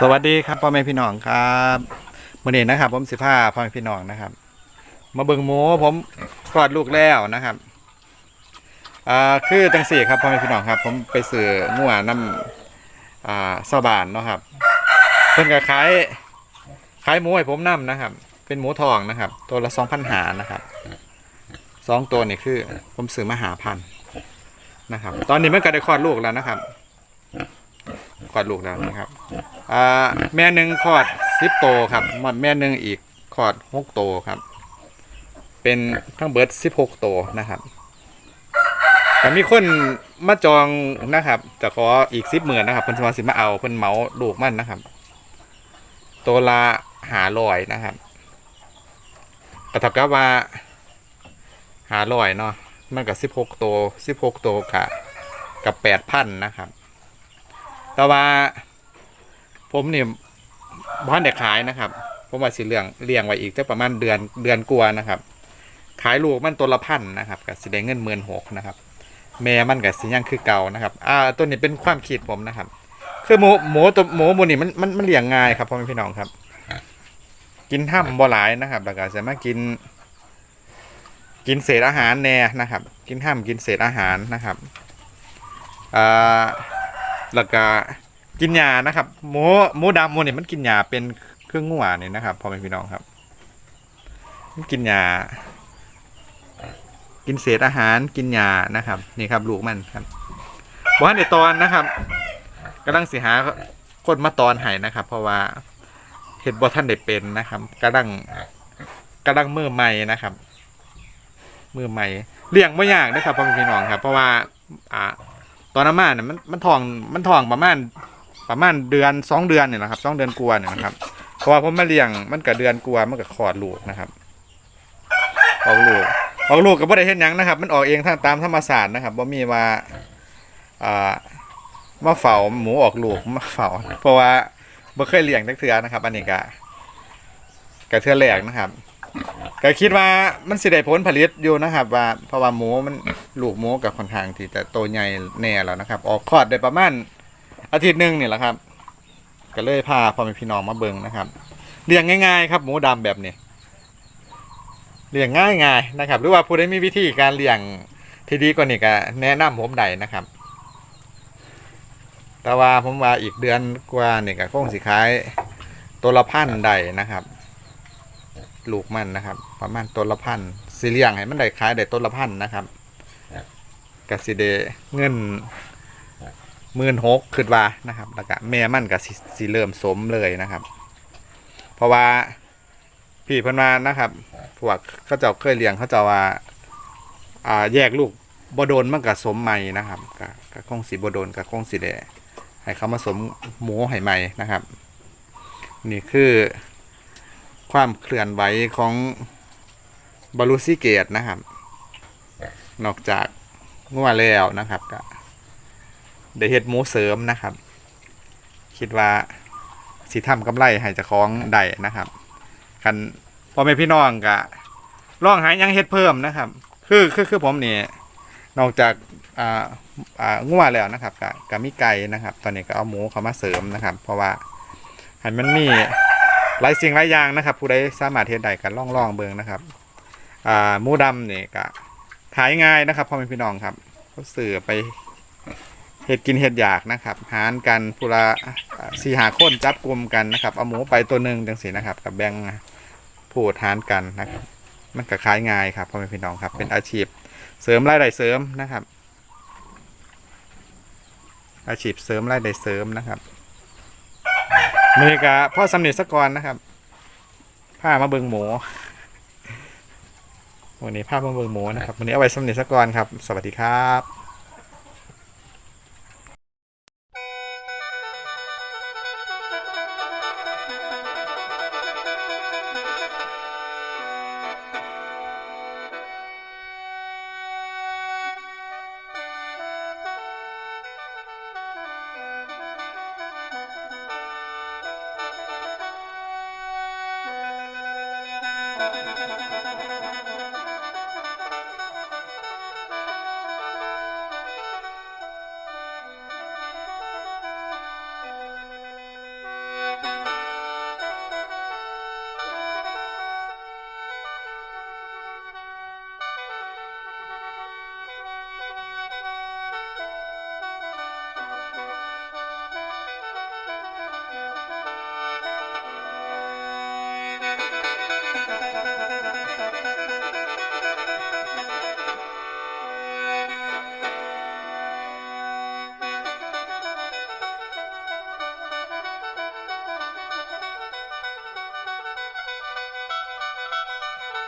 สวัสดีครับพ่อแม่พี่น้องครับมื่อนี้นะครับ ผมสิพาพ่อแม่พี่น้องนะครับ มาเบิ่งหมูผมกอดลูกแล้วนะครับอ่าคือจังสี่ครับพ่อแม่พี่น้องครับ ผมไปซื้องัวน้ำอ่าเสาบานเนาะครับ เพิ่นก็ขายขายหมูให้ผมนํนะครับ เป็นหมูทองนะครับ ตัวละสองพันหานะครับสองตัวนี่คือ ผมซื้อมาหาพันนะครับ ตอนนี้มันก็ได้คลอดลูกแล้วนะครับ ลอดลูกแล้วนะครับอ่าแม่หนึ่งคลอดสิบโตวครับมแม่หนึ่งอีกคลอดหกโตวครับ เป็นทั้งเบิร์ดสิบหกโตวนะครับแต่มีคนมาจองนะครับ จะขออีกสิบหมื่นนะครับเพิ่นสมาสิมาเอาเพิ่นเมาลูกมันนะครับ ตัวละหาลอยนะครับก็เท่ากับว่าหาลอยเนาะมันกับสิบหกโตสิบหกโตวกับกับแปดพันนะครับ แต่ว่า ผมเนี่ยบ้านเด็กขายนะครับ ผมว่าสิเลี้ยงเลี้ยงไว้อีกจะประมาณเดือนเดือนกว่านะครับ ขายลูกมันตัวละพันนะครับกับสิได้เงินหมื่นหกนะครับ แม่มันกับสิยังคือเก่านะครับ อ่า ตัวนี้เป็นความคิดผมนะครับ คือหมูหมูตัวหมูหมูนี่มันมันมันเลี้ยงง่ายครับพ่อแม่พี่น้องครับ กินห้ำบ่หลายนะครับแล้วก็สามารถกิน กินเศษอาหารแน่นะครับ กินห้ำกินเศษอาหารนะครับอ่า แล้วก็กินยานะครับหมูหมูดำหมูนี่ยมันกินยาเป็นเครื่องงัวนี่นะครับพ่อแม่พี่น้องครับ มันกินยา กินเศษอาหารกินยานะครับนี่ครับ ลูกมันครับบ้านในตอนนะครับกำลังสิหาคนมาตอนให้นะครับ เพราะว่าเห็ดบอท่านได้เป็นนะครับกำลังกำลังมือใหม่นะครับมือใหม่เลี้ยงไม่ยากนะครับพ่อแม่พี่น้องครับ เพราะว่าอ่า ตอนน้ำมันเนี่ยมันมันทองมันทองประมาณประมาณเดือนสองเดือนเนี่ยนะครับสองเดือนกว่าเนี่ยนะครับเพราะว่าผมมาเลี้ยงมันกับเดือนกว่ามันกับคลอดลูกนะครับออกลูกออกลูกก็บ่ได้เห็นยังนะครับ มันออกเองทางตามธรรมศาสตร์นะครับบ่มีว่าอ่ามาเฝ้าหมูออกลูกมาเฝ้าเพราะว่าบ่เคยเลี้ยงจักเทือนะครับ อันนี้ก็ก็เทือแรกนะครับ ก็คิดว่ามันสิได้ผลผลิตอยู่นะครับ ว่าเพราะว่าหมูมันลูกหมูกับค่อนข้างที่จะโตใหญ่แน่แล้วนะครับ ออกคลอดได้ประมาณอาทิตย์หนึ่งนี่แหละครับ ก็เลยพาพ่อแม่พี่น้องมาเบิ่งนะครับเลี้ยงง่ายๆครับหมูดำแบบนี้เลี้ยงง่ายๆนะครับ หรือว่าผู้ใดมีวิธีการเลี้ยงที่ดีกว่านี้ก็แนะนำผมได้นะครับ แต่ว่าผมว่าอีกเดือนกว่านี่ก็คงสิขายตัวละพันได้นะครับ ลูกมันนะครับ ประมาณตัวละพันสิเลี้ยงให้มันได้ขายได้ตัวละพันนะครับก็สิได้เงินหมื่นหกขึ้นว่านะครับแล้วก็แม่มันก็สิสิเริ่มสมเลยนะครับ เพราะว่าพี่เพิ่นมานะครับพวกเขาเจ้าเคยเลี้ยงเขาเจ้าว่าอ่าแยกลูกบ่โดนมันก็สมใหม่นะครับก็ก็คงสิบ่โดนก็คงสิได้ให้เขามาสมหมูให้ใหม่นะครับ นี่คือ ความเคลื่อนไหวของบาลูซิเกตนะครับ นอกจากงัวแล้วนะครับก็ได้เฮ็ดหมูเสริมนะครับ คิดว่าสิทำกำไรให้เจ้าของได้นะครับคันพ่อแม่พี่น้องก็ลองหาหยังเฮ็ดเพิ่มนะครับ คือคือคือผมนี่นอกจากอ่าอ่างัวแล้วนะครับก็ก็มีไก่นะครับ ตอนนี้ก็เอาหมูเข้ามาเสริมนะครับ เพราะว่าให้มันมี หลายสิ่งหลายอย่างนะครับ ผู้ใดสามารถเฮ็ดได้ก็ลองล่องเบิงนะครับอ่าหมูดำเนี่ก็ขายง่ายนะครับพ่อแม่พี่น้องครับเขาซื้อไปเห็ดกินเห็ดอยากนะครับหารกันพุละสี่หาคนจับกลุ่มกันนะครับ เอาหมูไปตัวหนึ่งจังสีนะครับ กับแบ่งพูดหารกันนะครับ มันก็ขายง่ายครับพ่อแม่พี่น้องครับ เป็นอาชีพเสริมรายได้เสริมนะครับ อาชีพเสริมรายได้เสริมนะครับ มือกะพ่อสำเร็จสกกรนะครับผ้ามาเบิงหมูวันนี้ผ้ามาเบิงหมูนะครับวันนี้เอาไว้สำเร็จสกกรครับ สวัสดีครับ